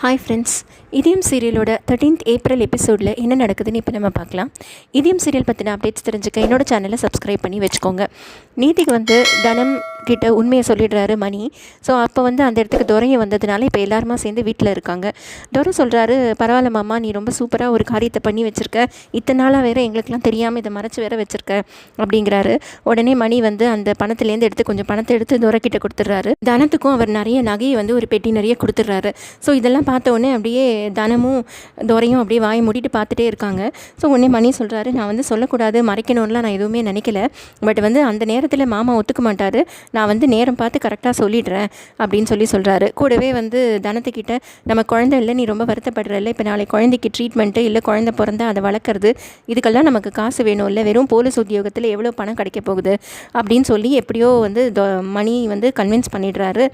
Hi friends இதயம் சீரியலோட thirteenth April எபிசோடில் என்ன நடக்குதுன்னு இப்போ நம்ம பார்க்கலாம். இதயம் சீரியல் பற்றின அப்டேட்ஸ் தெரிஞ்சுக்க என்னோட சேனலை சப்ஸ்கிரைப் பண்ணி வச்சுக்கோங்க. நீதிக்கு வந்து தனம் கிட்ட உண்மையை சொல்லிடுறாரு மணி. ஸோ அப்போ வந்து அந்த இடத்துக்கு துறையை வந்ததுனால இப்போ எல்லாருமா சேர்ந்து வீட்டில் இருக்காங்க. துரை சொல்கிறாரு பரவாயில்ல மாமா நீ ரொம்ப சூப்பராக ஒரு காரியத்தை பண்ணி வச்சுருக்க. இத்தனை நாளாக வேறு எங்களுக்கெல்லாம் தெரியாமல் இதை மறைச்சி வேற வச்சுருக்க. அப்படிங்கிறாரு. உடனே மணி வந்து அந்த பணத்துலேருந்து எடுத்து கொஞ்சம் பணத்தை எடுத்து துரை கிட்ட கொடுத்துட்றாரு. தனத்துக்கும் அவர் நிறைய நகையை வந்து ஒரு பெட்டி நிறைய கொடுத்துட்றாரு. ஸோ இதெல்லாம் பார்த்த உடனே அப்படியே தனமும் துரையும் அப்படியே வாயை மூடிட்டு பார்த்துட்டே இருக்காங்க. ஸோ உடனே மணி சொல்கிறாரு நான் வந்து சொல்லக்கூடாது மறைக்கணும்லாம் நான் எதுவுமே நினைக்கல. பட் வந்து அந்த நேரத்தில் மாமா ஒத்துக்க மாட்டார். நான் வந்து நேரம் பார்த்து கரெக்டாக சொல்லிடுறேன் அப்படின்னு சொல்லி சொல்கிறாரு கூடவே வந்து தனத்துக்கிட்ட நம்ம குழந்தை இல்லை நீ ரொம்ப வருத்தப்படுறல இப்போ நாளைக்கு குழந்தைக்கு ட்ரீட்மெண்ட்டு இல்லை குழந்தை பிறந்தா அதை வளர்க்குறது இதுக்கெல்லாம் நமக்கு காசு வேணும் இல்லை வெறும் போலீஸ் உத்தியோகத்தில் எவ்வளோ பணம் கிடைக்க போகுது அப்படின்னு சொல்லி எப்படியோ வந்து மணி வந்து கன்வின்ஸ் பண்ணிடுறாரு.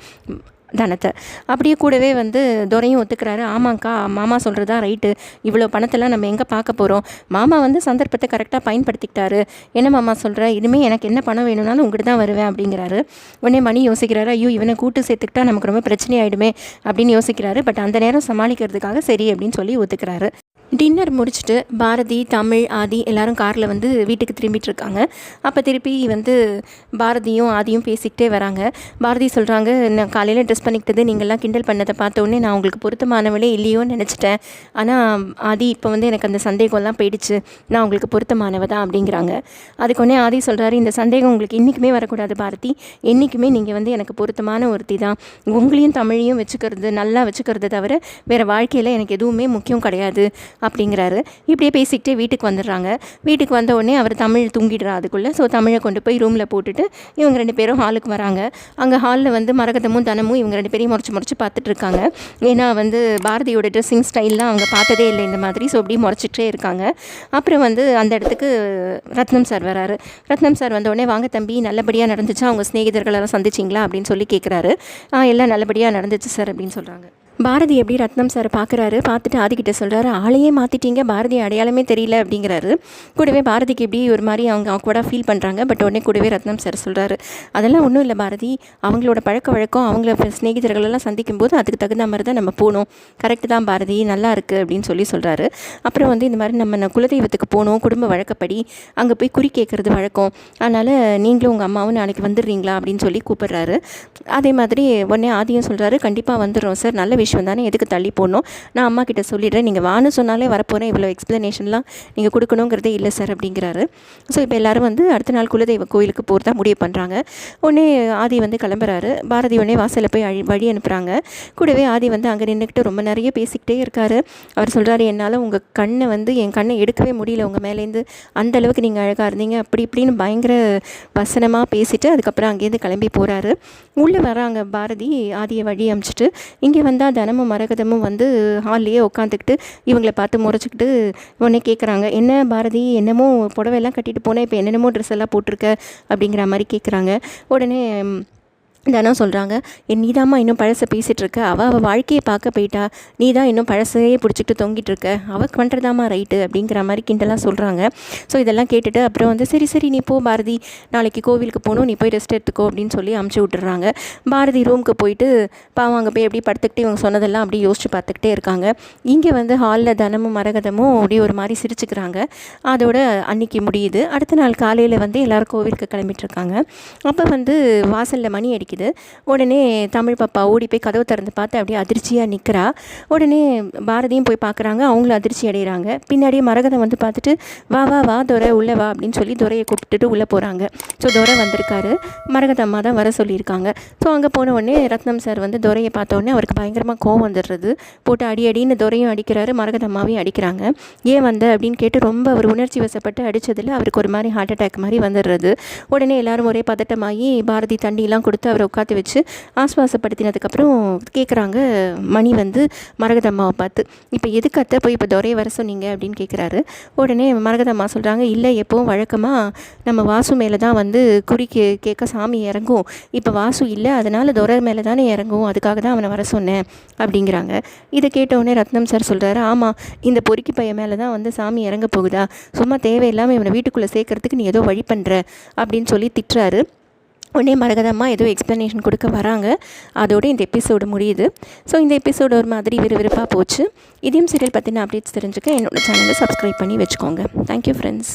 தனத்தை. அப்படியே கூடவே வந்து துரையும் ஒத்துக்கிறாரு. ஆமாங்க்கா மாமா சொல்கிறதா ரைட்டு. இவ்வளோ பணத்தெல்லாம் நம்ம எங்கே பார்க்க போகிறோம் மாமா வந்து சந்தர்ப்பத்தை கரெக்டாக பயன்படுத்திக்கிட்டாரு. என்ன மாமா சொல்கிற இனிமேல் எனக்கு என்ன பணம் வேணும்னாலும் உங்கள்கிட்ட தான் வருவேன் அப்படிங்கிறாரு. உடனே மணி யோசிக்கிறாரு ஐயோ இவனை கூட்டு சேர்த்துக்கிட்டா நமக்கு ரொம்ப பிரச்சனை ஆகிடுமே அப்படின்னு யோசிக்கிறாரு. பட் அந்த நேரம் சமாளிக்கிறதுக்காக சரி அப்படின்னு சொல்லி ஒத்துக்கிறாரு. டின்னர் முடிச்சுட்டு பாரதி தமிழ் ஆதி எல்லாரும் காரில் வந்து வீட்டுக்கு திரும்பிட்டு இருக்காங்க அப்போ திருப்பி வந்து பாரதியும் ஆதியும் பேசிக்கிட்டே வராங்க. பாரதி சொல்கிறாங்க நான் காலையில் ட்ரெஸ் பண்ணிக்கிட்டது நீங்கள்லாம் கிண்டல் பண்ணதை பார்த்தோன்னே நான் உங்களுக்கு பொருத்தமானவளே இல்லையோன்னு நினச்சிட்டேன். ஆனால் ஆதி இப்போ வந்து எனக்கு அந்த சந்தேகம்லாம் போயிடுச்சு. நான் உங்களுக்கு பொருத்தமானவ தான் அப்படிங்கிறாங்க. அதுக்கு உடனே ஆதி சொல்கிறாரு இந்த சந்தேகம் உங்களுக்கு என்றைக்குமே வரக்கூடாது பாரதி. என்றைக்குமே நீங்கள் வந்து எனக்கு பொருத்தமான ஒருத்தி தான். உங்களையும் தமிழையும் வச்சுக்கிறது நல்லா வச்சுக்கிறது தவிர வேறு வாழ்க்கையில் எனக்கு எதுவுமே முக்கியம் கிடையாது. அப்படிங்கிறாரு. இப்படியே பேசிக்கிட்டே வீட்டுக்கு வந்துடுறாங்க. வீட்டுக்கு வந்த உடனே அவர் தமிழ் தூங்கிடுறா அதுக்குள்ளே. ஸோ தமிழை கொண்டு போய் ரூமில் போட்டுட்டு இவங்க ரெண்டு பேரும் ஹாலுக்கு வராங்க. அங்கே ஹாலில் வந்து மரகதமும் தனமும் இவங்க ரெண்டு பேரையும் முறைச்சி முறைச்சி பார்த்துட்டு இருக்காங்க. ஏன்னா வந்து பாரதியோட ட்ரெஸ்ஸிங் ஸ்டைல்லாம் அவங்க பார்த்ததே இல்லை இந்த மாதிரி. ஸோ அப்படியே முறைச்சிட்டே இருக்காங்க. அப்புறம் வந்து அந்த இடத்துக்கு ரத்னம் சார் வராரு. ரத்னம் சார் வந்த உடனே வாங்க தம்பி நல்லபடியாக நடந்துச்சா? அவங்க ஸ்நேகிதர்களெல்லாம் சந்திச்சிங்களா? அப்படின்னு சொல்லி கேட்குறாரு ஆ எல்லாம் நல்லபடியாக நடந்துச்சு சார் அப்படின்னு சொல்கிறாங்க பாரதி எப்படி ரத்னம் சார் பார்க்குறாரு பார்த்துட்டு ஆதிக்கிட்ட சொல்கிறாரு ஆளையே மாற்றிட்டீங்க பாரதி அடையாளமே தெரியல அப்படிங்கிறாரு. கூடவே பாரதிக்கு எப்படி ஒரு மாதிரி அவங்க அவங்கூட ஃபீல் பண்ணுறாங்க பட் உடனே கூடவே ரத்னம் சார் சொல்கிறாரு அதெல்லாம் ஒன்றும் இல்லை பாரதி. அவங்களோட பழக்க வழக்கம் அவங்கள ஸ்நேகிதர்களெல்லாம் சந்திக்கும் போது அதுக்கு தகுந்த மாதிரி தான் நம்ம போகணும். கரெக்டு தான் பாரதி நல்லா இருக்குது அப்படின்னு சொல்லி சொல்கிறாரு அப்புறம் வந்து இந்த மாதிரி நம்ம குலதெய்வத்துக்கு போகணும் குடும்ப வழக்கப்படி அங்கே போய் குறி கேட்குறது வழக்கம். அதனால் நீங்களும் உங்கள் அம்மாவும் நாளைக்கு வந்துடுறீங்களா? அப்படின்னு சொல்லி கூப்பிடுறாரு. அதே மாதிரி உடனே ஆதியும் சொல்கிறாரு கண்டிப்பாக வந்துடுறோம் சார். நல்ல விஷயம் தானே எதுக்கு தள்ளி போடணும்? நான் அம்மா கிட்ட சொல்லிடுறேன். நீங்கள் வான்னு சொன்னாலே வரப்போகிறேன் இவ்வளோ எக்ஸ்ப்ளனேஷன்லாம் நீங்கள் கொடுக்கணுங்கிறதே இல்லை சார் அப்படிங்கிறாரு. ஸோ இப்போ எல்லாரும் வந்து அடுத்த நாள் குலதெய்வ கோயிலுக்கு போகிறதா முடிவு பண்ணுறாங்க உடனே ஆதி வந்து கிளம்புறாரு. பாரதி உடனே வாசலில் போய் அழி வழி அனுப்புகிறாங்க கூடவே ஆதி வந்து அங்கே நின்றுக்கிட்டு ரொம்ப நிறைய பேசிக்கிட்டே இருக்காரு. அவர் சொல்கிறாரு என்னால் உங்கள் கண்ணை வந்து என் கண்ணை எடுக்கவே முடியல. உங்கள் மேலேருந்து அந்த அளவுக்கு நீங்கள் அழகாக இருந்தீங்க. அப்படி இப்படின்னு பயங்கர வசனமாக பேசிட்டு அதுக்கப்புறம் அங்கேருந்து கிளம்பி போகிறாரு உள்ளே வராங்க பாரதி ஆதியை வழி அமிச்சிட்டு இங்கே வந்தால் தினமும் மரகதமும் வந்து ஹால்லேயே உட்காந்துக்கிட்டு இவங்களை பார்த்து முறைச்சிக்கிட்டு உடனே கேட்குறாங்க என்ன பாரதி என்னமோ புடவையெல்லாம் கட்டிட்டு போனேன் இப்போ என்னென்னமோ ட்ரெஸ் எல்லாம் போட்டிருக்க? அப்படிங்கிற மாதிரி கேட்குறாங்க உடனே தானே சொல்கிறாங்க என் நீதாம்மா இன்னும் பழசை பேசிகிட்டு இருக்க அவள் அவள் வாழ்க்கையை பார்க்க போயிட்டா. நீ தான் இன்னும் பழசையே பிடிச்சிட்டு தொங்கிட்டு இருக்க அவள் பண்ணுறதாம்மா ரைட்டு அப்படிங்கிற மாதிரி கிண்டலாக சொல்கிறாங்க ஸோ இதெல்லாம் கேட்டுட்டு அப்புறம் வந்து சரி சரி நீ போ பாரதி. நாளைக்கு கோவிலுக்கு போகணும். நீ போய் ரெஸ்ட் எடுத்துக்கோ அப்படின்னு சொல்லி அமுச்சு விட்டுறாங்க. பாரதி ரூமுக்கு போயிட்டு பாவம் அங்கே போய் அப்படியே படுத்துக்கிட்டு இவங்க சொன்னதெல்லாம் அப்படியே யோசிச்சு பார்த்துக்கிட்டே இருக்காங்க. இங்கே வந்து ஹாலில் தனமும் மரகதமும் அப்படியே ஒரு மாதிரி சிரிச்சுக்கிறாங்க. அதோட அன்னைக்கு முடியுது. அடுத்த நாள் காலையில் வந்து எல்லோரும் கோவிலுக்கு கிளம்பிட்டுருக்காங்க. அப்போ வந்து வாசலில் மணி அடிக்குது உடனே தமிழ் பாப்பா ஓடி போய் கதவு திறந்து பார்த்து அப்படியே அதிர்ச்சியாக நிற்கிறா உடனே பாரதியும் போய் பார்க்குறாங்க. அவங்களும் அதிர்ச்சி அடைகிறாங்க பின்னாடியே மரகதம் வந்து பார்த்துட்டு வா வா வா துரை உள்ளே வா அப்படின்னு சொல்லி துரையை கூப்பிட்டுட்டு உள்ளே போகிறாங்க ஸோ துரை வந்திருக்காரு. மரகதம்மா தான் வர சொல்லியிருக்காங்க. ஸோ அங்கே போன உடனே ரத்னம் சார் வந்து துரையை பார்த்த உடனே அவருக்கு பயங்கரமாக கோவம் வந்துடுறது. போட்டு அடி அடின்னு துரையும் அடிக்கிறாரு மரகதம்மாவையும் அடிக்கிறாங்க. ஏன் வந்த? அப்படின்னு கேட்டு ரொம்ப அவர் உணர்ச்சி வசப்பட்டு அடித்ததில் அவருக்கு ஒரு மாதிரி ஹார்ட் அட்டாக் மாதிரி வந்துடுறது. உடனே எல்லாரும் ஒரே பதட்டமாகி பாரதி தண்ணியெலாம் கொடுத்து அவர் உட்காந்து வச்சு ஆஸ்வாசப்படுத்தினதுக்கப்புறம் கேட்குறாங்க மணி வந்து மரகதம்மாவை பார்த்து. இப்போ எதுக்கு அத்தை போய் இப்போ துறையை வர சொன்னீங்க? அப்படின்னு கேட்குறாரு உடனே மரகதம்மா சொல்கிறாங்க இல்லை எப்போவும் வழக்கமாக நம்ம வாசு மேலே தான் வந்து குறி கே கேட்க சாமி இறங்கும். இப்போ வாசு இல்லை அதனால் துறை மேலே தானே இறங்கும். அதுக்காக தான் அவனை வர சொன்னேன். அப்படிங்கிறாங்க. இதை கேட்டவுடனே ரத்னம் சார் சொல்கிறாரு ஆமாம் இந்த பொறுக்கி பையன் மேலே தான் வந்து சாமி இறங்க போகுதா? சும்மா தேவையில்லாமல் இவனை வீட்டுக்குள்ளே சேர்க்கறதுக்கு நீ ஏதோ வழி பண்ணுற அப்படின்னு சொல்லி திட்டுறாரு. உடனே மரகதம்மா ஏதோ எக்ஸ்ப்ளனேஷன் கொடுக்க வராங்க. அதோட இந்த எபிசோடு முடியுது. ஸோ இந்த எபிசோடு ஒரு மாதிரி விறுவிறுப்பாக போச்சு. இதையும் சீரியல் பற்றின அப்டேட்ஸ் தெரிஞ்சுக்க என்னோடய சேனலை சப்ஸ்கிரைப் பண்ணி வச்சுக்கோங்க. Thank you friends